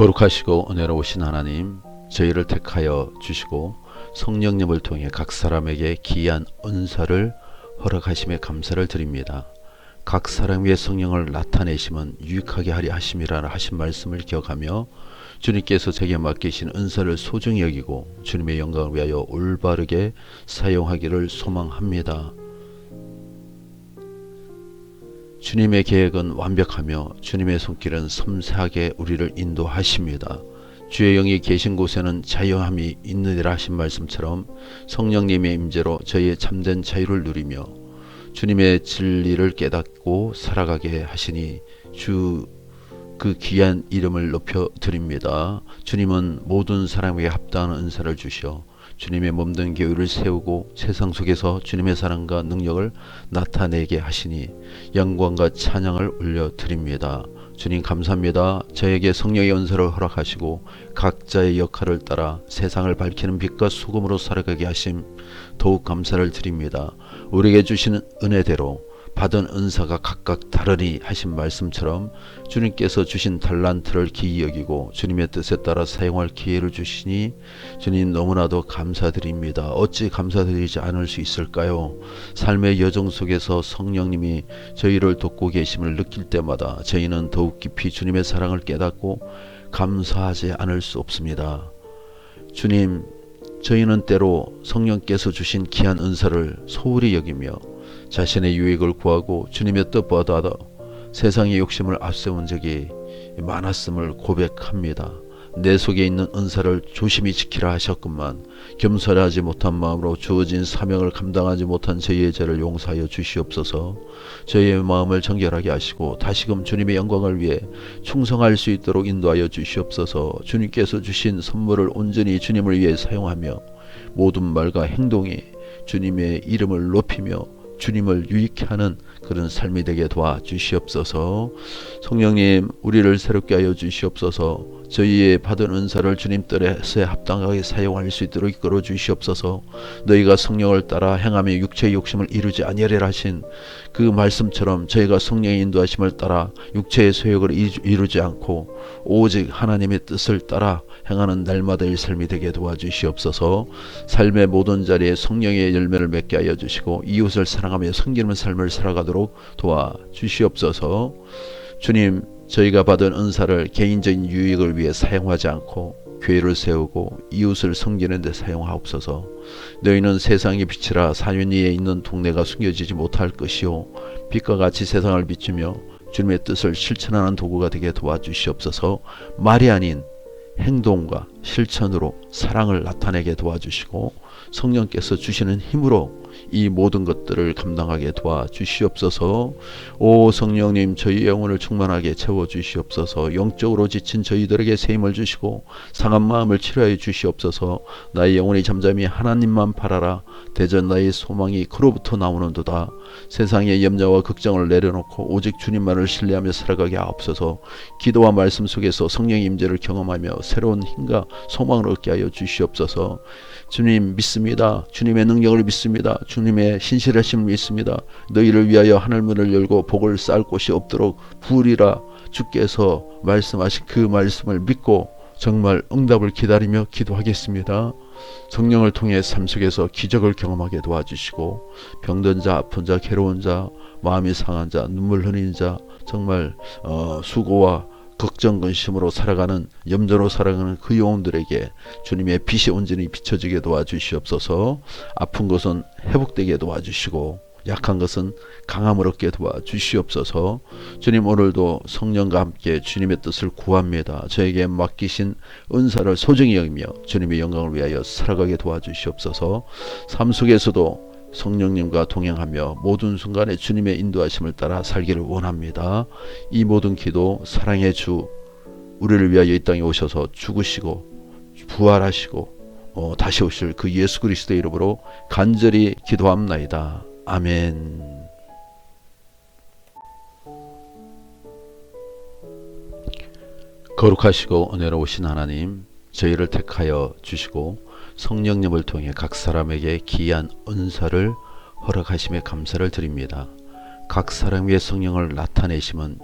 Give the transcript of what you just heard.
거룩하시고 은혜로우신 하나님, 저희를 택하여 주시고 성령님을 통해 각 사람에게 귀한 은사를 허락하심에 감사를 드립니다. 각 사람 위에 성령을 나타내심은 유익하게 하리 하심이라 하신 말씀을 기억하며 주님께서 제게 맡기신 은사를 소중히 여기고 주님의 영광을 위하여 올바르게 사용하기를 소망합니다. 주님의 계획은 완벽하며 주님의 손길은 섬세하게 우리를 인도하십니다. 주의 영이 계신 곳에는 자유함이 있느니라 하신 말씀처럼 성령님의 임재로 저희의 참된 자유를 누리며 주님의 진리를 깨닫고 살아가게 하시니 주 그 귀한 이름을 높여 드립니다. 주님은 모든 사람에게 합당한 은사를 주시어 주님의 몸된 교회를 세우고 세상 속에서 주님의 사랑과 능력을 나타내게 하시니 영광과 찬양을 올려 드립니다. 주님 감사합니다. 저에게 성령의 은사를 허락하시고 각자의 역할을 따라 세상을 밝히는 빛과 소금으로 살아가게 하심 더욱 감사를 드립니다. 우리에게 주시는 은혜대로 받은 은사가 각각 다르니 하신 말씀처럼 주님께서 주신 달란트를 기이 여기고 주님의 뜻에 따라 사용할 기회를 주시니 주님 너무나도 감사드립니다. 어찌 감사드리지 않을 수 있을까요? 삶의 여정 속에서 성령님이 저희를 돕고 계심을 느낄 때마다 저희는 더욱 깊이 주님의 사랑을 깨닫고 감사하지 않을 수 없습니다. 주님, 저희는 때로 성령께서 주신 귀한 은사를 소홀히 여기며 자신의 유익을 구하고 주님의 뜻보다 더 세상의 욕심을 앞세운 적이 많았음을 고백합니다. 내 속에 있는 은사를 조심히 지키라 하셨건만 겸손하지 못한 마음으로 주어진 사명을 감당하지 못한 저희의 죄를 용서하여 주시옵소서. 저희의 마음을 정결하게 하시고 다시금 주님의 영광을 위해 충성할 수 있도록 인도하여 주시옵소서. 주님께서 주신 선물을 온전히 주님을 위해 사용하며 모든 말과 행동이 주님의 이름을 높이며 주님을 유익케 하는 그런 삶이 되게 도와 주시옵소서. 성령님, 우리를 새롭게 하여 주시옵소서. 저희의 받은 은사를 주님 뜻에 합당하게 사용할 수 있도록 이끌어 주시옵소서. 너희가 성령을 따라 행하며 육체의 욕심을 이루지 아니하리라 하신 그 말씀처럼 저희가 성령의 인도하심을 따라 육체의 소욕을 이루지 않고 오직 하나님의 뜻을 따라 행하는 날마다의 삶이 되게 도와주시옵소서. 삶의 모든 자리에 성령의 열매를 맺게 하여 주시고 이웃을 사랑하며 섬기는 삶을 살아가도록 도와주시옵소서. 주님, 저희가 받은 은사를 개인적인 유익을 위해 사용하지 않고 교회를 세우고 이웃을 섬기는 데 사용하옵소서. 너희는 세상의 빛이라 사연 위에 있는 동네가 숨겨지지 못할 것이요 빛과 같이 세상을 비추며 주님의 뜻을 실천하는 도구가 되게 도와주시옵소서. 말이 아닌 행동과 실천으로 사랑을 나타내게 도와주시고 성령께서 주시는 힘으로 이 모든 것들을 감당하게 도와주시옵소서. 오 성령님 저희 영혼을 충만하게 채워 주시옵소서. 영적으로 지친 저희들에게 새 힘을 주시고 상한 마음을 치료해 주시옵소서. 나의 영혼이 잠잠히 하나님만 바라라. 대전 나의 소망이 그로부터 나오는도다. 세상의 염려와 걱정을 내려놓고 오직 주님만을 신뢰하며 살아가게 하옵소서. 기도와 말씀 속에서 성령의 임재를 경험하며 새로운 힘과 소망을 얻게 하여 주시옵소서. 주님 믿습니다. 주님의 능력을 믿습니다. 주님의 신실하심을 믿습니다. 너희를 위하여 하늘 문을 열고 복을 쌓을 곳이 없도록 부으리라 주께서 말씀하신 그 말씀을 믿고 정말 응답을 기다리며 기도하겠습니다. 성령을 통해 삶 속에서 기적을 경험하게 도와주시고 병든 자, 아픈 자, 괴로운 자, 마음이 상한 자, 눈물 흘리는 자 정말 어, 수고와 걱정 근심으로 살아가는 염려로 살아가는 그 영혼들에게 주님의 빛이 온전히 비춰지게 도와주시옵소서. 아픈 것은 회복되게 도와주시고 약한 것은 강함을 얻게 도와주시옵소서. 주님 오늘도 성령과 함께 주님의 뜻을 구합니다. 저에게 맡기신 은사를 소중히 여기며 주님의 영광을 위하여 살아가게 도와주시옵소서. 삶 속에서도 성령님과 동행하며 모든 순간에 주님의 인도하심을 따라 살기를 원합니다. 이 모든 기도 사랑의 주 우리를 위하여 이 땅에 오셔서 죽으시고 부활하시고 어, 다시 오실 그 예수 그리스도의 이름으로 간절히 기도합나이다. 아멘. 거룩하시고 은혜로우신 하나님, 저희를 택하여 주시고 성령님을 통해 각 사람에게 귀한 은사를 허락하심에 감사를 드립니다. 각 사람 위에 성령을 나타내심은